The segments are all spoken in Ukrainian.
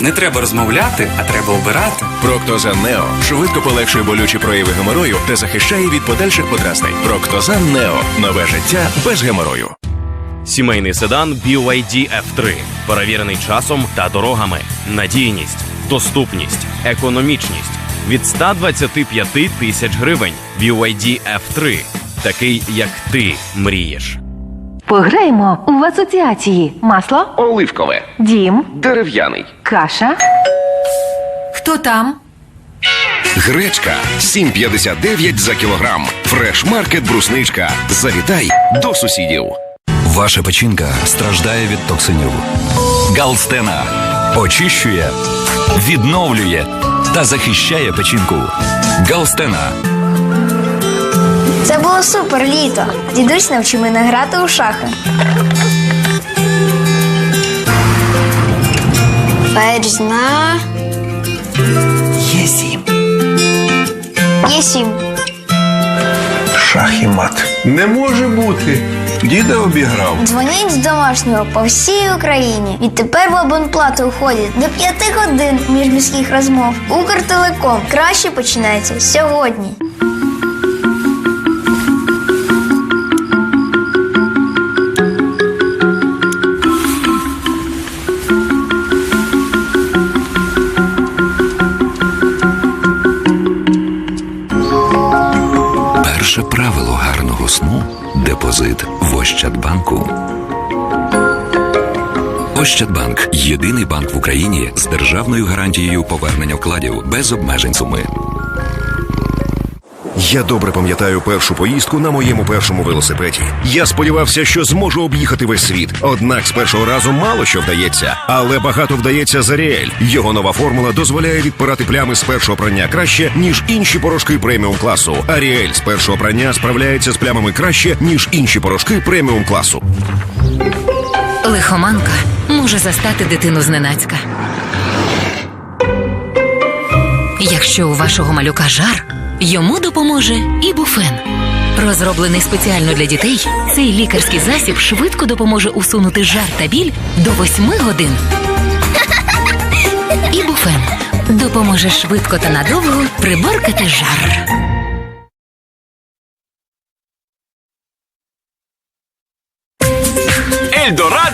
Не треба розмовляти, а треба обирати. Проктозан Нео швидко полегшує болючі прояви геморою та захищає від подальших подразнень. Проктозан Нео нове життя без геморою. Сімейний седан BYD F3. Перевірений часом та дорогами. Надійність, доступність, економічність. Від 125 тисяч гривень. BYD F3. Такий, як ти мрієш. Пограємо в асоціації. Масло, Оливкове, дім, дерев'яний. каша. Хто там? Гречка 7,59 за кілограм. Фрешмаркет брусничка. Завітай до сусідів. Ваша печінка страждає від токсинів. Галстена очищує, відновлює та захищає печінку. Галстена Це було супер літо. Дідусь навчив мене грати у шахи. Ферзь на Є сім. є сім. Шах і мат. Не може бути. Діда обіграв. Дзвоніть з домашнього по всій Україні. Відтепер в абонплату входять до п'яти годин міжміських розмов. Укртелеком краще починається сьогодні. Гарного депозит в Ощадбанку. Ощадбанк єдиний банк в Україні з державною гарантією повернення вкладів без обмежень суми. Я добре пам'ятаю першу поїздку на моєму першому велосипеді. Я сподівався, що зможу об'їхати весь світ. Однак з першого разу мало що вдається, але багато вдається за Ріель. Його нова формула дозволяє відпирати плями з першого прання краще, ніж інші порошки преміум класу. А Ріель з першого прання справляється з плямами краще, ніж інші порошки преміум класу. Лихоманка може застати дитину зненацька. Якщо у вашого малюка жар, йому допоможе ібуфен. Розроблений спеціально для дітей, цей лікарський засіб швидко допоможе усунути жар та біль до 8 годин. Ібуфен допоможе швидко та надовго приборкати жар.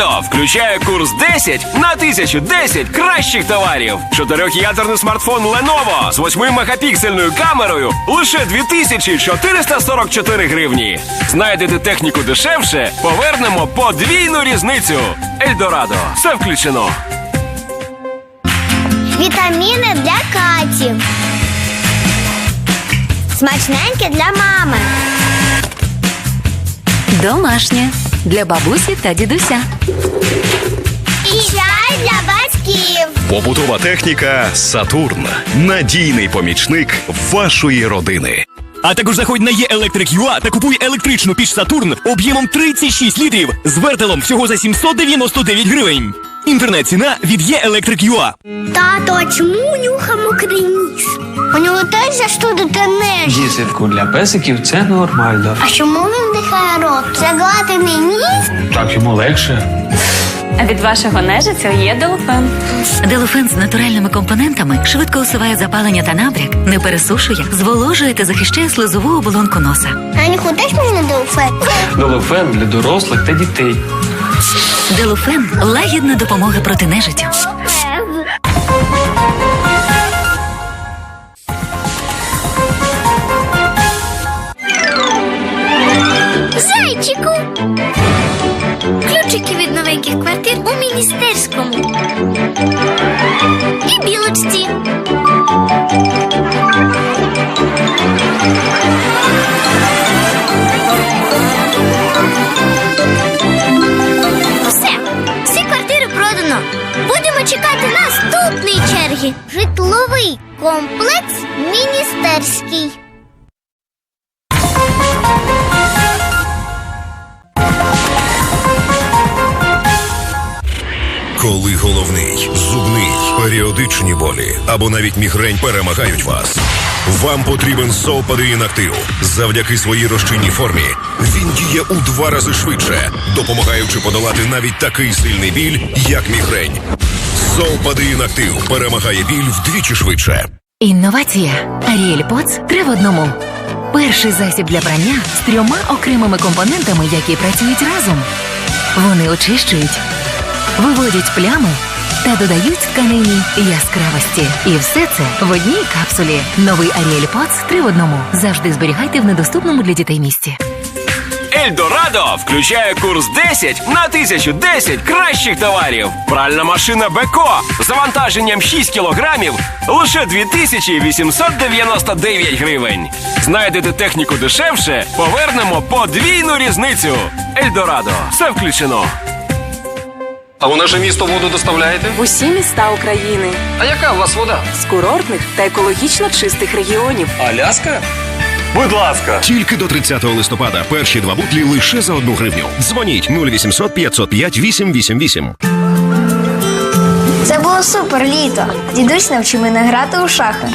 Ельдорадо включає курс 10 на 1010 кращих товарів. Чотирьох'ядерний смартфон Lenovo з 8-мегапіксельною камерою лише 2444 гривні. Знайдете техніку дешевше, повернемо подвійну різницю. Ельдорадо, все включено. Вітаміни для Каті. Смачненьке для мами. Домашнє для бабусі та дідуся. І чай для батьків. Побутова техніка Сатурн. Надійний помічник вашої родини. А також заходь на ЄЕлектрик.ua та купуй електричну піч Сатурн об'ємом 36 літрів з вертелом всього за 799 гривень. Інтернет-ціна від ЄЕлектрик.ua. Тато, а чому у нюха мокрий ніс? У нього теж застудити ниж. Дізельку для песиків це нормально. А чому він дихає рот? Заглатений ніс? Так йому легше. А від вашого нежицю є делофен. Делофен з натуральними компонентами швидко усуває запалення та набряк, не пересушує, зволожує та захищає слизову оболонку носа. А нюху теж можна делфет? Долофен для дорослих та дітей. Делофен лагідна допомога проти нежиттю. Головний, зубний, періодичні болі або навіть мігрень перемагають вас. Вам потрібен Солпадеїн Актив. Завдяки своїй розчинній формі він діє у два рази швидше, допомагаючи подолати навіть такий сильний біль, як мігрень. Золпадин актив перемагає біль вдвічі швидше. Інновація. Аріель Поц три в одному. Перший засіб для прання з трьома окремими компонентами, які працюють разом. Вони очищують, виводять плями та додають тканині яскравості. І все це в одній капсулі. Новий Аріель Поц три в одному. Завжди зберігайте в недоступному для дітей місці. Ельдорадо включає курс 10 на 1010 кращих товарів. Пральна машина Беко з завантаженням 6 кілограмів лише 2899 гривень. Знайдете техніку дешевше, повернемо подвійну різницю. Ельдорадо, все включено. А у наше місто воду доставляєте? В усі міста України А яка у вас вода? з курортних та екологічно чистих регіонів. Аляска? Будь ласка. Тільки до 30 листопада перші два бутлі лише за одну гривню. Дзвоніть 0800 505 888. Це було супер літо. Дідусь навчив мене грати у шахи.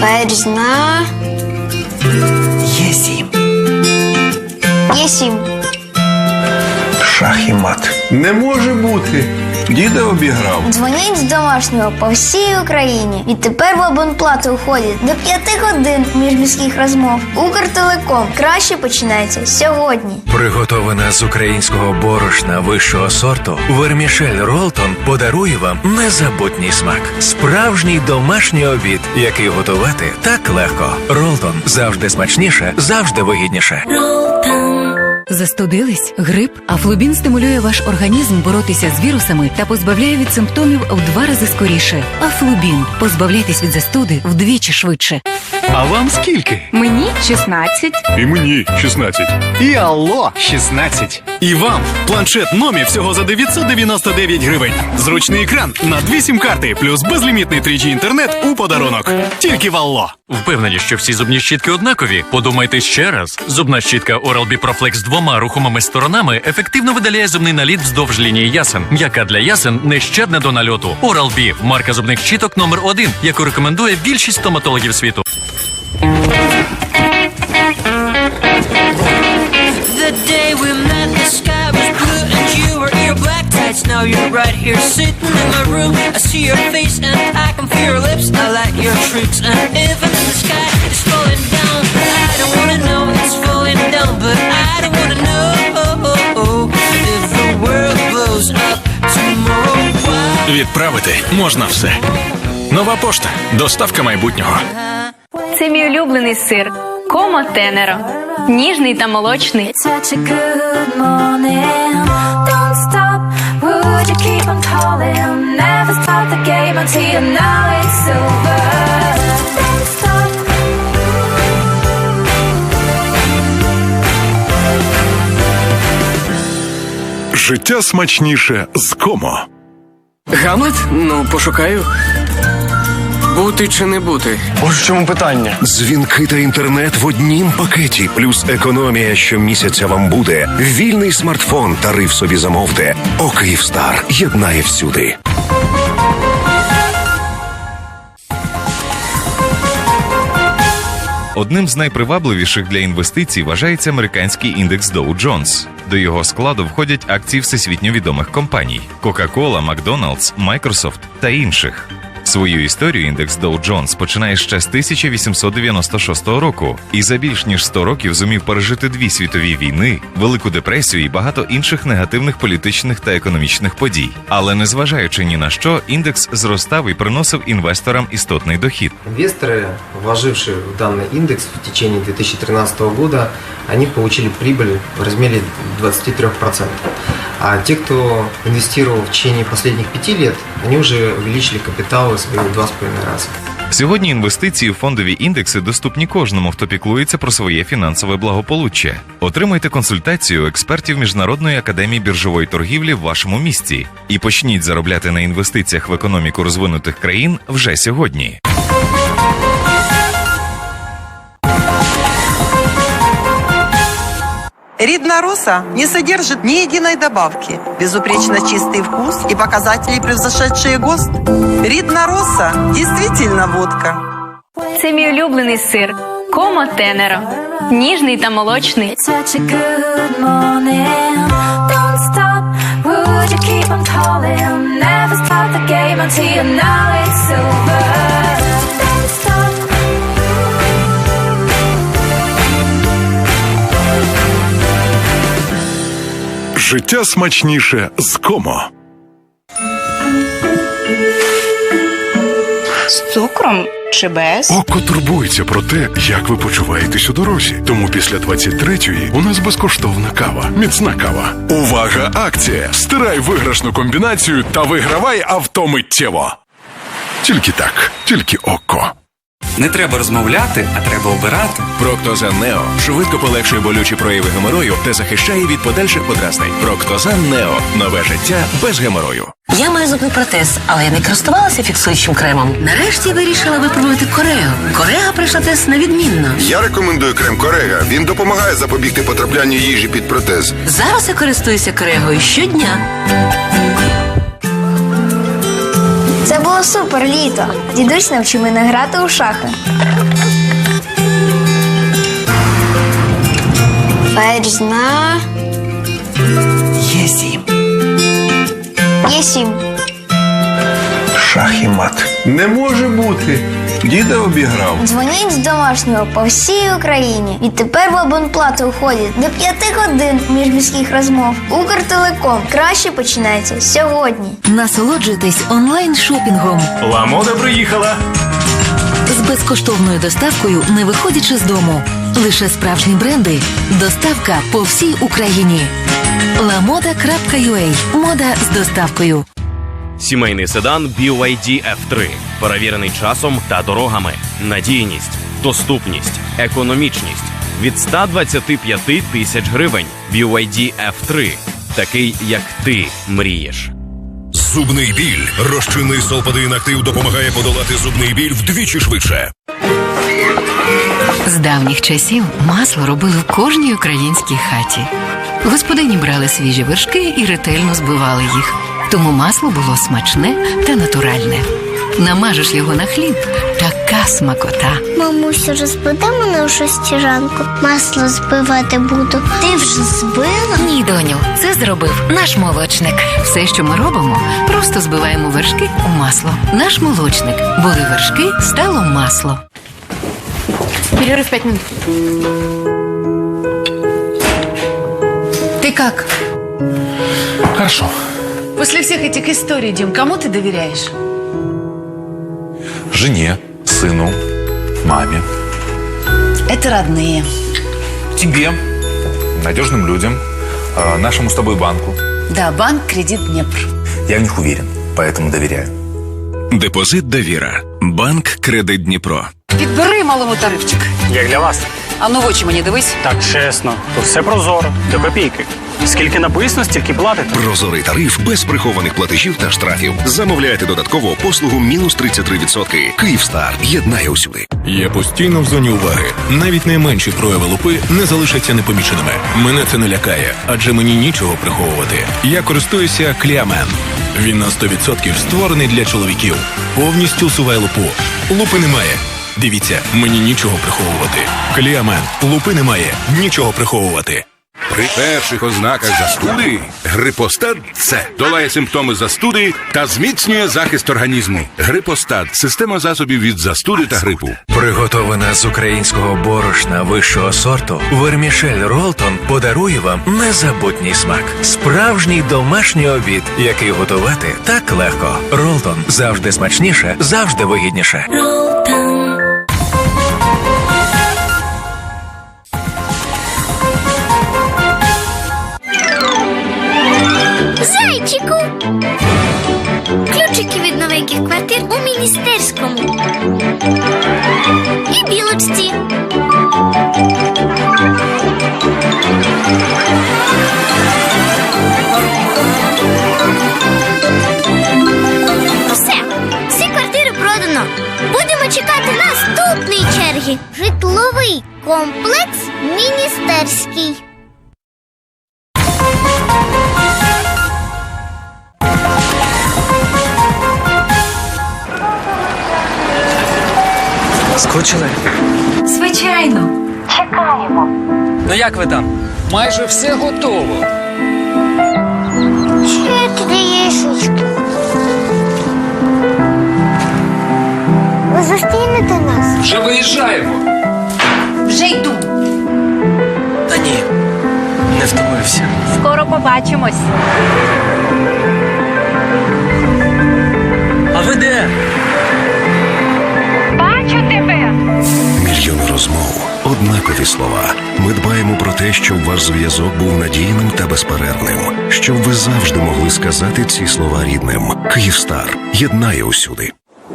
Ферзь на є сім. Шах і мат. Не може бути. Діда обіграв. Дзвоніть з домашнього по всій Україні. Відтепер в абонплату уходять до п'яти годин міжміських розмов. Укртелеком краще починається сьогодні. Приготована з українського борошна вищого сорту, вермішель Ролтон подарує вам незабутній смак. Справжній домашній обід, який готувати так легко. Ролтон завжди смачніше, завжди вигідніше. Застудились? Грип? Афлубін стимулює ваш організм боротися з вірусами та позбавляє від симптомів в два рази скоріше. Афлубін. Позбавляйтесь від застуди вдвічі швидше. А вам скільки? Мені 16. І мені 16. І алло 16. І вам планшет Номі всього за 999 гривень. Зручний екран на дві сім-карти плюс безлімітний 3G інтернет у подарунок. Тільки в алло. Впевнені, що всі зубні щітки однакові? Подумайте ще раз. Зубна щітка Oral-B Proflex з двома рухомими сторонами ефективно видаляє зубний наліт вздовж лінії ясен, яка для ясен нещадна до нальоту. Oral-B – марка зубних щіток номер один, яку рекомендує більшість стоматологів світу. You're right here sitting in my room. I see your face and I can feel your lips. I like your tricks and even in the sky is falling down. I don't wanna know it's falling down, but I don't wanna know if the world blows up tomorrow. Відправити можна все. Нова пошта. Доставка майбутнього. Це мій улюблений сир. Комо тенеро. Ніжний та молочний. It's Such a good morning. Don't stop. Keep on calling? Never stop the game until you know it's over. Don't stop. Життя смачніше з комо. Гамлет? Ну, пошукаю. Бути чи не бути? Ось в чому питання. Дзвінки та інтернет в однім пакеті, плюс економія щомісяця вам буде. Вільний смартфон, тариф собі замовте. О Київстар єднає всюди. Одним з найпривабливіших для інвестицій вважається американський індекс Dow Jones. До його складу входять акції всесвітньо відомих компаній: Coca-Cola, McDonald's, Microsoft та інших. Свою історію індекс Dow Jones починає ще з 1896 року і за більш ніж 100 років зумів пережити дві світові війни, велику депресію і багато інших негативних політичних та економічних подій. Але незважаючи ні на що, індекс зростав і приносив інвесторам істотний дохід. Инвесторы, вложившие в данный индекс в течение 2013 года, они получили прибыль в размере 23%. А те, кто инвестировал в течение последних пяти лет, они уже увеличили капиталы свои в 2,5 раза. Сьогодні інвестиції в фондові індекси доступні кожному, хто піклується про своє фінансове благополуччя. Отримайте консультацію експертів Міжнародної академії біржової торгівлі в вашому місті і почніть заробляти на інвестиціях в економіку розвинутих країн вже сьогодні. Рідна роса не содержит ни единой добавки, безупречно чистый вкус и показатели, превзошедшие ГОСТ. Рідна роса действительно водка. Це мій улюблений сир комо тенеро. Ніжний та молочний. Життя смачніше з комо. З цукром чи без? Око турбується про те, як ви почуваєтесь у дорозі. Тому після 23-ї у нас безкоштовна кава. Міцна кава. Увага! Акція! Стирай виграшну комбінацію та вигравай авто миттєво. Тільки так, тільки око. Не треба розмовляти, а треба обирати. Проктозан Нео швидко полегшує болючі прояви геморою та захищає від подальших подразнень. Проктозан Нео нове життя без геморою. Я маю зубний протез, але я не користувалася фіксуючим кремом. Нарешті вирішила випробувати Корею. Корея пройшла тест на відмінно. Я рекомендую крем Корега. Він допомагає запобігти потраплянню їжі під протез. Зараз я користуюся Корегою щодня. Супер літо. Дідусь навчив мене грати у шахи. Ферзь на Є сім. є сім. Шах і мат. Не може бути. Діда обіграв. Дзвоніть з домашнього по всій Україні. Відтепер в абонплату входять до п'яти годин міжміських розмов. Укртелеком краще починається сьогодні. Насолоджуйтесь онлайн шопінгом Ламода приїхала. з безкоштовною доставкою, не виходячи з дому. Лише справжні бренди. Доставка по всій Україні. lamoda.ua. Мода з доставкою. Сімейний седан BYD F3. Перевірений часом та дорогами. Надійність, доступність, економічність. Від 125 тисяч гривень. BYD F3. Такий, як ти мрієш. Зубний біль. Розчинний солпадин актив допомагає подолати зубний біль вдвічі швидше. З давніх часів масло робили в кожній українській хаті. Господині брали свіжі вершки і ретельно збивали їх. Тому масло було смачне та натуральне. Намажеш його на хліб, така смакота. Мамусю, розбуди мене о шостій ранку. Масло збивати буду. Ти вже збила? Ні, доню, це зробив наш молочник. Все, що ми робимо, просто збиваємо вершки у масло. Наш молочник. Були вершки, стало масло. Перерыв пять минут. Ты как? Хорошо. После всех этих историй, Дим, кому ты доверяешь? Жене, сыну, маме, Это родные. тебе, надежным людям, э, нашему с тобой банку. Да, банк «Кредит Днепр». Я в них уверен, поэтому доверяю. Депозит довіра. Банк Кредит Дніпро. Підбери малому тарифчик. Як для вас? А ну в очі мені дивись. Так чесно, то все прозоро, до копійки. Скільки написано, стільки платите. Прозорий тариф без прихованих платежів та штрафів. Замовляйте додатково послугу мінус 33%. Київстар єднає усюди. Я постійно в зоні уваги. Навіть найменші прояви лупи не залишаться непоміченими. Мене це не лякає, адже мені нічого приховувати. Я користуюся Кліамен. Він на 100% створений для чоловіків. Повністю усуває лупу. Лупи немає. Дивіться, мені нічого приховувати. Кліамен. Лупи немає. Нічого приховувати. При перших ознаках застуди грипостат С долає симптоми застуди та зміцнює захист організму. Грипостат система засобів від застуди та грипу. Приготована з українського борошна вищого сорту, Вермішель Ролтон подарує вам незабутній смак. Справжній домашній обід, який готувати так легко. Ролтон завжди смачніше, завжди вигідніше. Зайчику! Комплекс міністерський. Скучили? Звичайно. Чекаємо. Ну як ви там? Майже все готово. Трішечки. Ви зустрінете нас? Вже виїжджаємо. Побачимось. А ви де? Бачу тебе. Мільйони розмов, однакові слова. Ми дбаємо про те, щоб ваш зв'язок був надійним та безперервним, щоб ви завжди могли сказати ці слова рідним. Київстар єднає усюди.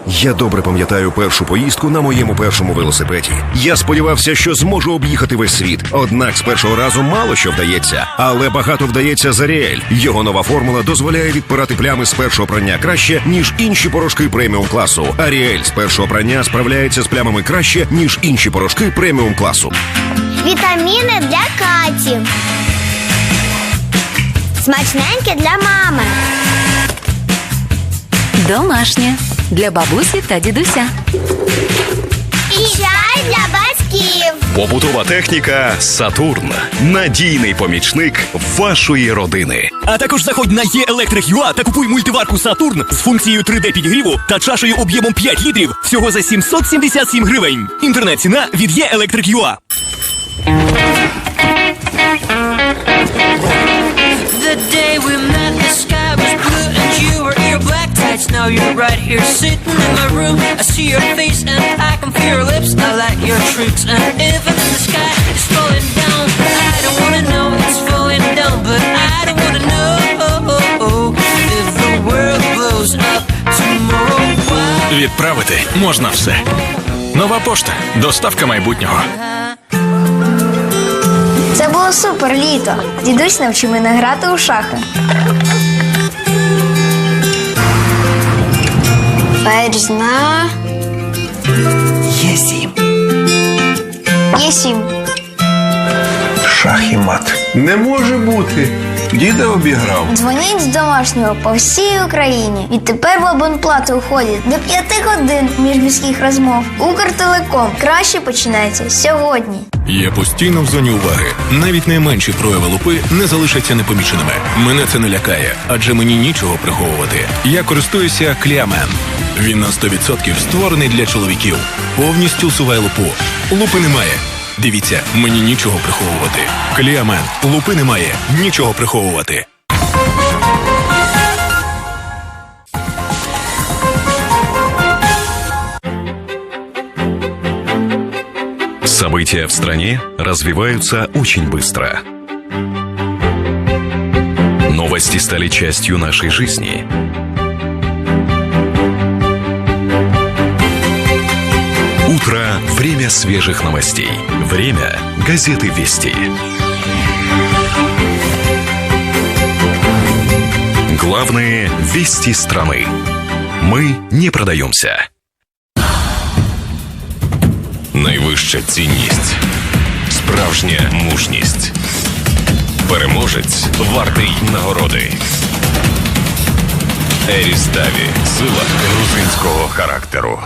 Я добре пам'ятаю першу поїздку на моєму першому велосипеді. Я сподівався, що зможу об'їхати весь світ. Однак з першого разу мало що вдається, але багато вдається за Ріель. Його нова формула дозволяє відпирати плями з першого прання краще, ніж інші порошки преміум класу. А Ріель з першого прання справляється з плямами краще, ніж інші порошки преміум класу. Вітаміни для Каті. Смачненьке для мами. Домашнє для бабусі та дідуся. І чай для батьків. Побутова техніка Сатурн. Надійний помічник вашої родини. А також заходь на єелектрик.ua та купуй мультиварку Сатурн з функцією 3D підігріву та чашею об'ємом 5 літрів всього за 777 гривень. Інтернет-ціна від єелектрик.ua. your. Now you're right here sitting in my room. I see your face and I can feel your lips. I like your tricks and even in the sky is falling down. I don't wanna know it's falling down, but I don't wanna know if the world blows up tomorrow. Відправити можна все. Нова пошта. Доставка майбутнього. Це було супер літо. Дідусь навчив мене грати у шахи. Ферзь Є сім. Є сім. Шах і мат. Не може бути. Діда обіграв. Дзвоніть з домашнього по всій Україні. Відтепер в абонплату уходять до п'яти годин міжміських розмов. Укртелеком краще починається сьогодні. Я постійно в зоні уваги. Навіть найменші прояви лупи не залишаться непоміченими. Мене це не лякає, адже мені нічого приховувати. Я користуюся Кліамен. Він на 100% створений для чоловіків. Повністю усуває лупу. Лупи немає. Дивіться, мені нічого приховувати. Кліамен. Лупи немає. Нічого приховувати. События в стране развиваются очень быстро. Новости стали частью нашей жизни. время свежих новостей. Время газеты «Вести». Главные вести страны. Мы не продаемся. Найвища цінність. Справжня мужність. Переможець вартий нагороди. Еріставі. Сила грузинського характеру.